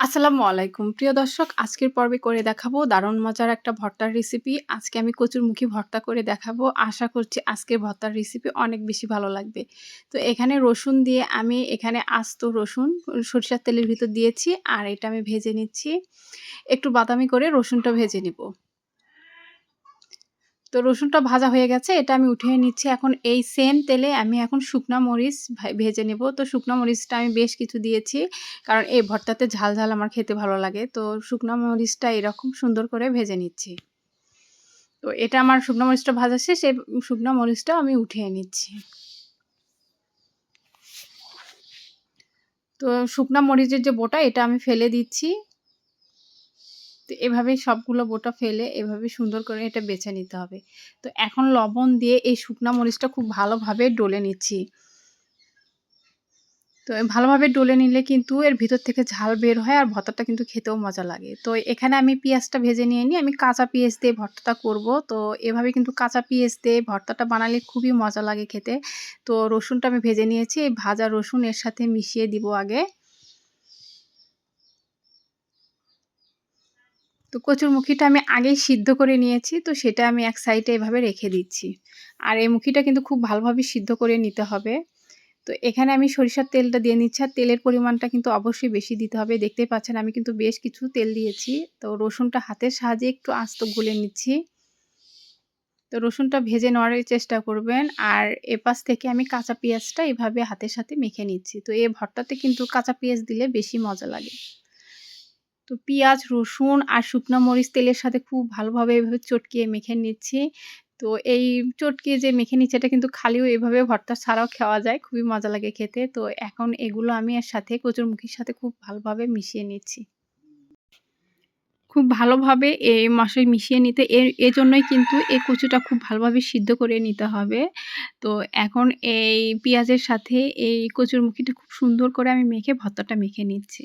আসসালামু আলাইকুম। প্রিয় দর্শক, আজকের পর্বে করে দেখাবো দারুণ মজার একটা ভর্তার রেসিপি আজকে আমি কচুরমুখী ভর্তা করে দেখাবো। আশা করছি আজকের ভর্তার রেসিপি অনেক বেশি ভালো লাগবে। তো এখানে রসুন দিয়ে আমি এখানে আস্ত রসুন, সরিষার তেলের ভিতর দিয়েছি আর এটা আমি ভেজে নিচ্ছি। একটু বাদামি করে রসুনটা ভেজে নিব। তো রসুনটা ভাজা হয়ে গেছে, এটা আমি উঠিয়ে নিচ্ছি। এখন এই সেম তেলে আমি এখন শুকনা মরিচ ভেজে নেব। তো শুকনা মরিচটা আমি বেশ কিছু দিয়েছি, কারণ এই ভর্তাতে ঝাল ঝাল আমার খেতে ভালো লাগে। তো শুকনা মরিচটা এরকম সুন্দর করে ভেজে নিচ্ছি। তো এটা আমার শুকনো মরিচটা ভাজা শেষ এই শুকনো মরিচটা আমি উঠিয়ে নিচ্ছি। তো শুকনা মরিচের যে বোটা, এটা আমি ফেলে দিচ্ছি। তো এভাবেই সবগুলো বোটা ফেলে এভাবে সুন্দর করে এটা বেছে নিতে হবে। তো এখন লবণ দিয়ে এই শুকনা মরিচটা খুব ভালোভাবে ডলে নিচ্ছি। তো ভালোভাবে ডলে নিলে কিন্তু এর ভিতর থেকে ঝাল বের হয় আর ভর্তাটা কিন্তু খেতেও মজা লাগে। তো এখানে আমি পেঁয়াজটা ভেজে নিয়ে নিই আমি কাঁচা পেঁয়াজ দিয়ে ভর্তাটা করব। তো এভাবে কিন্তু কাঁচা পেঁয়াজ দিয়ে ভর্তাটা বানালে খুবই মজা লাগে খেতে। তো রসুনটা আমি ভেজে নিয়েছি এই ভাজা রসুন এর সাথে মিশিয়ে দিব আগে। তো কচুরমুখিটা আমি আগেই সিদ্ধ করে নিয়েছি, তো সেটা আমি এক সাইডে এভাবে রেখে দিচ্ছি। আর এই মুখিটা কিন্তু খুব ভালোভাবে সিদ্ধ করে নিতে হবে। তো এখানে আমি সরিষার তেলটা দিয়ে নিচ্ছি, আর তেলের পরিমাণটা কিন্তু অবশ্যই বেশি দিতে হবে। দেখতে পাচ্ছেন আমি কিন্তু বেশ কিছু তেল দিয়েছি। তো রসুনটা হাতের সাহায্যে একটু আস্ত গুলে নিচ্ছি। তো রসুনটা ভেজে নেওয়ার চেষ্টা করবেন। আর এপাশ থেকে আমি কাঁচা পেঁয়াজটা এভাবে হাতের সাথে মেখে নিচ্ছি। তো এই ভর্তাতে কিন্তু কাঁচা পেঁয়াজ দিলে বেশি মজা লাগে। তো পেঁয়াজ, রসুন আর শুকনো মরিচ তেলের সাথে খুব ভালোভাবে এভাবে চটকিয়ে মেখে নিচ্ছি। তো এই চটকিয়ে যে মেখে নিচ্ছে, এটা কিন্তু খালিও এভাবে ভর্তা ছাড়াও খাওয়া যায়, খুবই মজা লাগে খেতে। তো এখন এগুলো আমি এর সাথে কচুরমুখির সাথে খুব ভালোভাবে মিশিয়ে নিচ্ছি। খুব ভালোভাবে এই মশলা মিশিয়ে নিতে এর এজন্যই কিন্তু এই কচুটা খুব ভালোভাবে সিদ্ধ করে নিতে হবে। তো এখন এই পেঁয়াজের সাথে এই কচুরমুখিটা খুব সুন্দর করে আমি মেখে ভর্তাটা মেখে নিচ্ছি।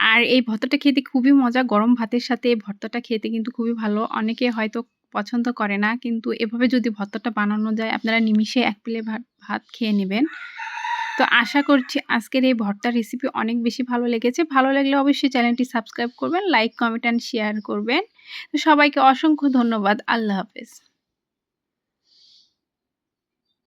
আর এই ভর্তাটা খেতে খুবই মজা। গরম ভাতের সাথে এই ভর্তাটা খেতে কিন্তু খুবই ভালো। অনেকে হয়তো পছন্দ করে না, কিন্তু এভাবে যদি ভর্তাটা বানানো যায়, আপনারা নিমিষে এক প্লেট ভাত খেয়ে নেবেন। তো আশা করছি আজকের এই ভর্তার রেসিপি অনেক বেশি ভালো লেগেছে। ভালো লাগলে অবশ্যই চ্যানেলটি সাবস্ক্রাইব করবেন লাইক কমেন্ট অ্যান্ড শেয়ার করবেন। তো সবাইকে অসংখ্য ধন্যবাদ। আল্লাহ হাফেজ।